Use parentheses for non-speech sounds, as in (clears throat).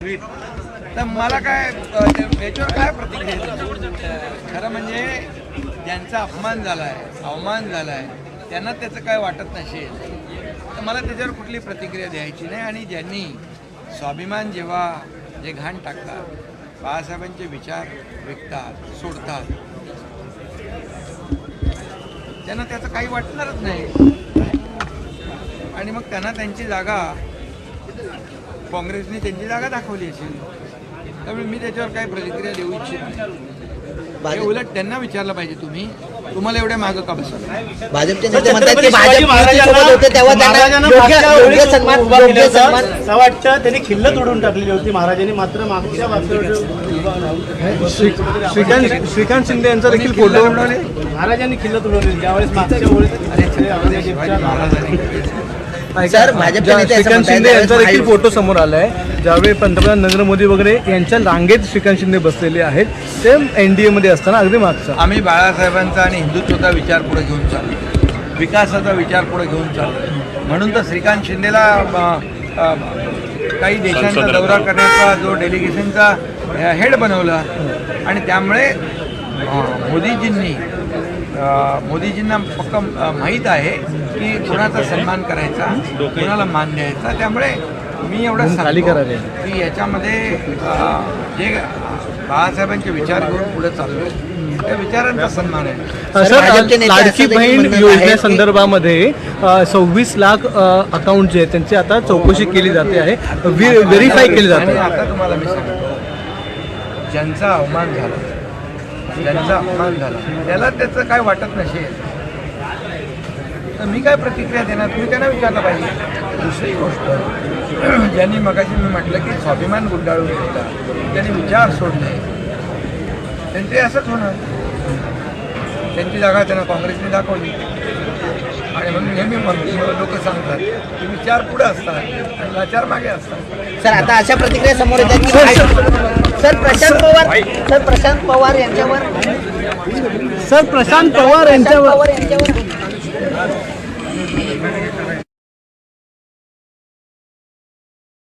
तर मला काय याच्यावर काय प्रतिक्रिया खरं म्हणजे ज्यांचा अपमान झाला आहे अवमान झाला आहे त्यांना त्याचं काय वाटत नसेल? तर मला त्याच्यावर कुठली प्रतिक्रिया द्यायची नाही आणि ज्यांनी स्वाभिमान जेव्हा जे घाण टाकतात बाळासाहेबांचे विचार विकतात सोडतात त्यांना त्याचं काही वाटणारच नाही. आणि मग त्यांना त्यांची जागा काँग्रेसने त्यांची जागा दाखवली असेल. त्यामुळे मी त्याच्यावर काही प्रतिक्रिया देऊ इच्छित नाही. हे उलट त्यांना विचारलं पाहिजे तुम्ही. तुम्हाला एवढ्या मागं का बसवलं? भाजपचे नेते म्हणतात की भाजप होते तेव्हा त्यांना योग्य सन्मान योग्य. सन्मान वाटतं खिल्लत उडून टाकलेली होती. महाराजांनी मात्र मागच्या श्रीकांत श्रीकांत शिंदे यांचा देखील फोटो? महाराजांनी खिल्लत उडवली ज्यावेळेस मागच्या वेळेस महाराजांनी सर, असं श्रीकांत शिंदे यांचा देखील फोटो समोर आलाय. ज्यावेळी पंतप्रधान नरेंद्र मोदी वगैरे यांच्या रांगेत श्रीकांत शिंदे बसलेले आहेत ते एनडीए मध्ये असताना अगदी मागचा आम्ही बाळासाहेबांचा आणि हिंदुत्वाचा विचार पुढे घेऊन चाललो. विकासाचा विचार पुढे घेऊन चाललो. म्हणून तर श्रीकांत शिंदेला काही देशांचा दौरा करण्याचा जो डेलिगेशनचा हेड बनवला. आणि त्यामुळे मोदीजींनी मोदीजींना अ, माहीत आहे की कोणाचा सन्मान करायचा कोणाला मान द्यायचा. त्यामुळे मी एवढं खाली सांगतो. की याच्यामध्ये जे बाळासाहेबांचे विचार घेऊन पुढे चाललो त्या विचारांचा सन्मान आहे. सर लाडकी बहीण योजनेसंदर्भामध्ये सव्वीस लाख अकाउंट जे आहेत त्यांची आता चौकशी केली जाते आहे. व्हेरीफाय केली आणि जाते आता तुम्हाला मी सांगतो ज्यांचा अवमान झाला ज्यांचा अपमान झाला. त्याला त्याचं काय वाटत नसेल? तर मी काय प्रतिक्रिया देणार? तुम्ही त्यांना विचारलं पाहिजे. दुसरी गोष्ट (clears throat) ज्यांनी मगाशी मी म्हटलं की स्वाभिमान गुंडाळून घेतला त्यांनी विचार सोडले त्यांचे असंच होणार. त्यांची जागा त्यांना काँग्रेसने दाखवली. आणि म्हणून नेहमी लोक सांगतात की विचार पुढे असतात आणि लाचार मागे असतात. सर आता अशा प्रतिक्रिया समोर सर प्रशांत पवार सर प्रशांत पवार यांच्यावर सर प्रशांत पवार यांच्यावर